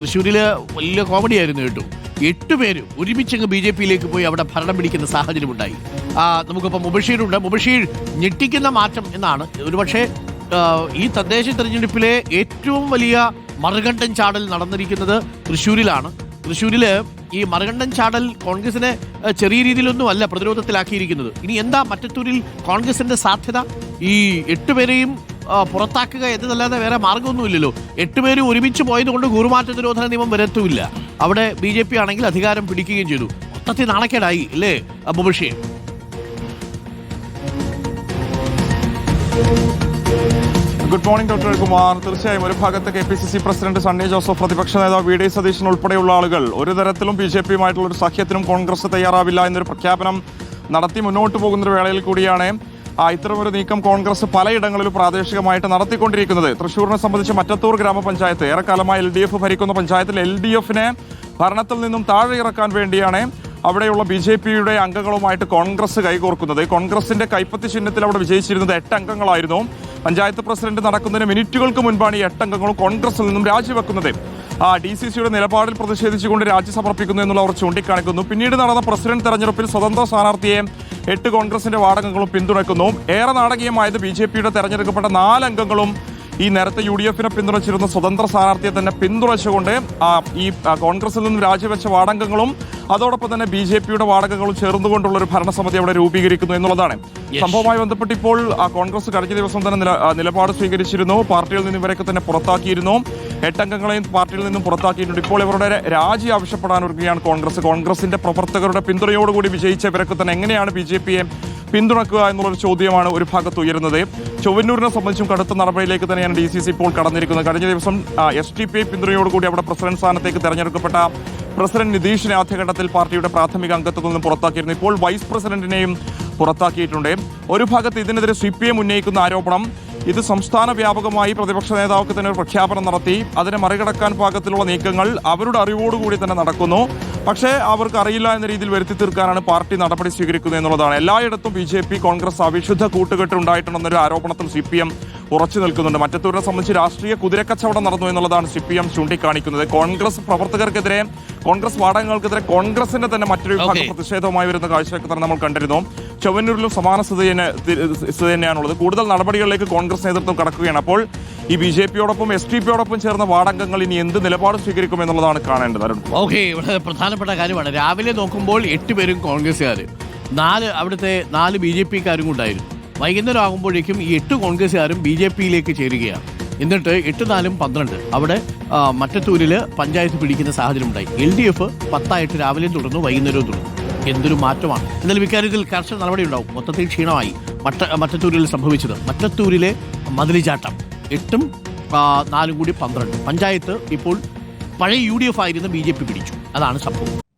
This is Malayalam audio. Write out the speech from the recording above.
തൃശ്ശൂരിൽ വലിയ കോമഡി ആയിരുന്നു കേട്ടോ. എട്ട് പേര് ഒരുമിച്ചങ്ങ് ബി ജെ പിയിലേക്ക് പോയി അവിടെ ഭരണം പിടിക്കുന്ന സാഹചര്യം ഉണ്ടായി ആ, നമുക്കിപ്പോൾ മുബഷീറുണ്ട്. മുബഷീർ ഞെട്ടിക്കുന്ന മാറ്റം എന്നാണ്. ഒരുപക്ഷെ ഈ തദ്ദേശ തെരഞ്ഞെടുപ്പിലെ ഏറ്റവും വലിയ മറുകണ്ഠൻ ചാടൽ നടന്നിരിക്കുന്നത് തൃശ്ശൂരിലാണ്. തൃശ്ശൂരിൽ ഈ മറുകണ്ഠൻ ചാടൽ കോൺഗ്രസിനെ ചെറിയ രീതിയിലൊന്നും അല്ല പ്രതിരോധത്തിലാക്കിയിരിക്കുന്നത്. ഇനി എന്താ മറ്റത്തൂരിൽ കോൺഗ്രസിന്റെ സാധ്യത? ഈ എട്ടുപേരെയും പുറത്താക്കുക എന്നതല്ലാതെ വേറെ മാർഗമൊന്നുമില്ലല്ലോ. എട്ടുപേരും ഒരുമിച്ച് പോയതുകൊണ്ട് കൂറുമാറ്റ നിരോധന നിയമം വരത്തുമില്ല. അവിടെ ബി ജെ പി ആണെങ്കിൽ അധികാരം പിടിക്കുകയും ചെയ്തു. മൊത്തത്തിൽ നാണക്കേടായി അല്ലേ അബുബഷേ? ഗുഡ് മോർണിംഗ് ഡോക്ടർ കുമാർ തീർച്ചയായും ഒരു ഭാഗത്ത് K P C C president Sunny Joseph പ്രതിപക്ഷ നേതാവ് വി ഡി സതീശൻ ഉൾപ്പെടെയുള്ള ആളുകൾ ഒരു തരത്തിലും ബി ജെ പിയുമായിട്ടുള്ള ഒരു സഖ്യത്തിനും കോൺഗ്രസ് തയ്യാറാവില്ല എന്നൊരു പ്രഖ്യാപനം നടത്തി മുന്നോട്ട് പോകുന്ന ഒരു വേളയിൽ കൂടിയാണ് ഇത്തരമൊരു നീക്കം കോൺഗ്രസ് പലയിടങ്ങളിലും പ്രാദേശികമായിട്ട് നടത്തിക്കൊണ്ടിരിക്കുന്നത്. തൃശ്ശൂരിനെ സംബന്ധിച്ച് മറ്റത്തൂർ ഗ്രാമപഞ്ചായത്ത് ഏറെക്കാലമായി എൽ ഡി എഫ് ഭരിക്കുന്ന പഞ്ചായത്തിൽ എൽ ഡി എഫിനെ ഭരണത്തിൽ നിന്നും താഴെ ഇറക്കാൻ വേണ്ടിയാണ് അവിടെയുള്ള ബി ജെ പിയുടെ അംഗങ്ങളുമായിട്ട് കോൺഗ്രസ് കൈകോർക്കുന്നത്. കോൺഗ്രസിന്റെ കൈപ്പത്തി ചിഹ്നത്തിൽ അവിടെ വിജയിച്ചിരുന്നത് എട്ട് അംഗങ്ങളായിരുന്നു. പഞ്ചായത്ത് പ്രസിഡന്റ് നടക്കുന്നതിന് മിനിറ്റുകൾക്ക് മുൻപാണ് ഈ എട്ട് അംഗങ്ങളും കോൺഗ്രസിൽ നിന്നും രാജിവെക്കുന്നത്. ഡി സി സിയുടെ നിലപാടിൽ പ്രതിഷേധിച്ചുകൊണ്ട് രാജി സമർപ്പിക്കുന്നു എന്നുള്ള അവർ ചൂണ്ടിക്കാണിക്കുന്നു. പിന്നീട് നടന്ന പ്രസിഡന്റ് തെരഞ്ഞെടുപ്പിൽ സ്വതന്ത്ര സ്ഥാനാർത്ഥിയെ എട്ട് കോൺഗ്രസിന്റെ വാടകങ്ങളും പിന്തുണയ്ക്കുന്നു. ഏറെ നാടകീയമായത് ബി ജെ പിയുടെ തെരഞ്ഞെടുക്കപ്പെട്ട നാലംഗങ്ങളും ഈ നേരത്തെ യു ഡി എഫിനെ പിന്തുണച്ചിരുന്ന സ്വതന്ത്ര സ്ഥാനാർത്ഥിയെ തന്നെ പിന്തുണച്ചുകൊണ്ട് ഈ കോൺഗ്രസിൽ നിന്നും രാജിവെച്ച വാടകങ്ങളും അതോടൊപ്പം തന്നെ ബി ജെ പിയുടെ വാടകങ്ങളും ചേർന്നുകൊണ്ടുള്ള ഒരു ഭരണസമിതി അവിടെ രൂപീകരിക്കുന്നു എന്നുള്ളതാണ്. സംഭവമായി സംഭവവുമായി ബന്ധപ്പെട്ട് ഇപ്പോൾ കോൺഗ്രസ് കഴിഞ്ഞ ദിവസം തന്നെ നിലപാട് സ്വീകരിച്ചിരുന്നു. പാർട്ടിയിൽ നിന്ന് ഇവരൊക്കെ തന്നെ പുറത്താക്കിയിരുന്നു. എട്ടംഗങ്ങളെയും പാർട്ടിയിൽ നിന്നും പുറത്താക്കിയിട്ടുണ്ട്. ഇപ്പോൾ ഇവരുടെ രാജി ആവശ്യപ്പെടാൻ ഒരുങ്ങുകയാണ് കോൺഗ്രസ്. കോൺഗ്രസിന്റെ പ്രവർത്തകരുടെ പിന്തുണയോടുകൂടി വിജയിച്ച ഇവരൊക്കെ തന്നെ എങ്ങനെയാണ് ബി ജെ പിയെ പിന്തുണക്കുക എന്നുള്ളൊരു ചോദ്യമാണ് ഒരു ഭാഗത്ത് ഉയരുന്നത്. ചൊവ്വന്നൂരിനെ സംബന്ധിച്ചും കടുത്ത നടപടിയിലേക്ക് തന്നെയാണ് ഡി സി സി ഇപ്പോൾ കടന്നിരിക്കുന്നത്. കഴിഞ്ഞ ദിവസം എസ് ടി പി പിന്തുണയോടുകൂടി അവിടെ പ്രസിഡന്റ് സ്ഥാനത്തേക്ക് തെരഞ്ഞെടുക്കപ്പെട്ട പ്രസിഡന്റ് നിതീഷിനെ ആദ്യഘട്ടത്തിൽ പാർട്ടിയുടെ പ്രാഥമിക അംഗത്വത്തിൽ നിന്ന് പുറത്താക്കിയിരുന്നു. ഇപ്പോൾ വൈസ് പ്രസിഡന്റിനെയും പുറത്താക്കിയിട്ടുണ്ട്. ഒരു ഭാഗത്ത് ഇതിനെതിരെ സി പി എം ഉന്നയിക്കുന്ന ആരോപണം ഇത് സംസ്ഥാന വ്യാപകമായി പ്രതിപക്ഷ നേതാവൊക്കെ തന്നെ ഒരു പ്രഖ്യാപനം നടത്തി. അതിനെ മറികടക്കാൻ പാകത്തിലുള്ള നീക്കങ്ങൾ അവരുടെ അറിവോടുകൂടി തന്നെ നടക്കുന്നു. പക്ഷേ അവർക്ക് അറിയില്ല എന്ന രീതിയിൽ വരുത്തി തീർക്കാനാണ് പാർട്ടി നടപടി സ്വീകരിക്കുന്നത് എന്നുള്ളതാണ്. എല്ലായിടത്തും ബി കോൺഗ്രസ് അവിശുദ്ധ കൂട്ടുകെട്ട് ഉണ്ടായിട്ടുണ്ടെന്നൊരു ആരോപണത്തിൽ സി പി എം ഉറച്ചു നിൽക്കുന്നുണ്ട്. മറ്റത്തൂരിനെ സംബന്ധിച്ച് രാഷ്ട്രീയ കുതിരക്കച്ചവടം നടന്നു എന്നുള്ളതാണ് സി പി എം ചൂണ്ടിക്കാണിക്കുന്നത്. കോൺഗ്രസ് പ്രവർത്തകർക്കെതിരെ കോൺഗ്രസ് വാടകങ്ങൾക്കെതിരെ കോൺഗ്രസിന്റെ തന്നെ മറ്റൊരു വിഭാഗം. പ്രതിഷേധവുമായി വരുന്ന കാഴ്ചയൊക്കെ തന്നെ നമ്മൾ കണ്ടിരുന്നു. ചൊവ്വന്നൂരിലും സമാന സ്ഥിതി തന്നെ സ്ഥിതി തന്നെയാണുള്ളത്. കൂടുതൽ നടപടികളിലേക്ക് കോൺഗ്രസ് നേതൃത്വം കടക്കുകയാണ്. അപ്പോൾ ഈ ബി ജെ പിയോടൊപ്പം എസ് ടി പിയോടൊപ്പം ചേർന്ന വാടകങ്ങൾ ഇനി എന്ത് നിലപാട് സ്വീകരിക്കും എന്നുള്ളതാണ് കാണേണ്ടത്. ഓക്കെ വളരെ പ്രധാനപ്പെട്ട കാര്യമാണ്. രാവിലെ നോക്കുമ്പോൾ എട്ട് പേരും കോൺഗ്രസ്സുകാർ നാല് അവിടുത്തെ നാല് ബി ജെ പിക്കാരും ഉണ്ടായിരുന്നു വൈകുന്നേരം ആകുമ്പോഴേക്കും ഈ എട്ട് കോൺഗ്രസ്സുകാരും ബി ജെ പിയിലേക്ക് ചേരുകയാണ്. എന്നിട്ട് എട്ട് നാലും പന്ത്രണ്ട്. അവിടെ മറ്റത്തൂരിൽ പഞ്ചായത്ത് പിടിക്കുന്ന സാഹചര്യം ഉണ്ടായി എൽ ഡി എഫ് പത്തായിട്ട് രാവിലെയും തുടർന്നു വൈകുന്നേരവും തുടർന്നു. എന്തൊരു മാറ്റമാണ്. എന്നാലും ഇക്കാര്യത്തിൽ കർശന നടപടി ഉണ്ടാവും മൊത്തത്തിൽ ക്ഷീണമായി. മറ്റ മറ്റത്തൂരിൽ സംഭവിച്ചത്. മറ്റത്തൂരിലെ മതിലിചാട്ടം. എട്ടും നാലും കൂടി പന്ത്രണ്ട്. പഞ്ചായത്ത് ഇപ്പോൾ പഴയ യു ഡി എഫ് ആയിരുന്ന ബി ജെ പി പിടിച്ചു. അതാണ് സംഭവം.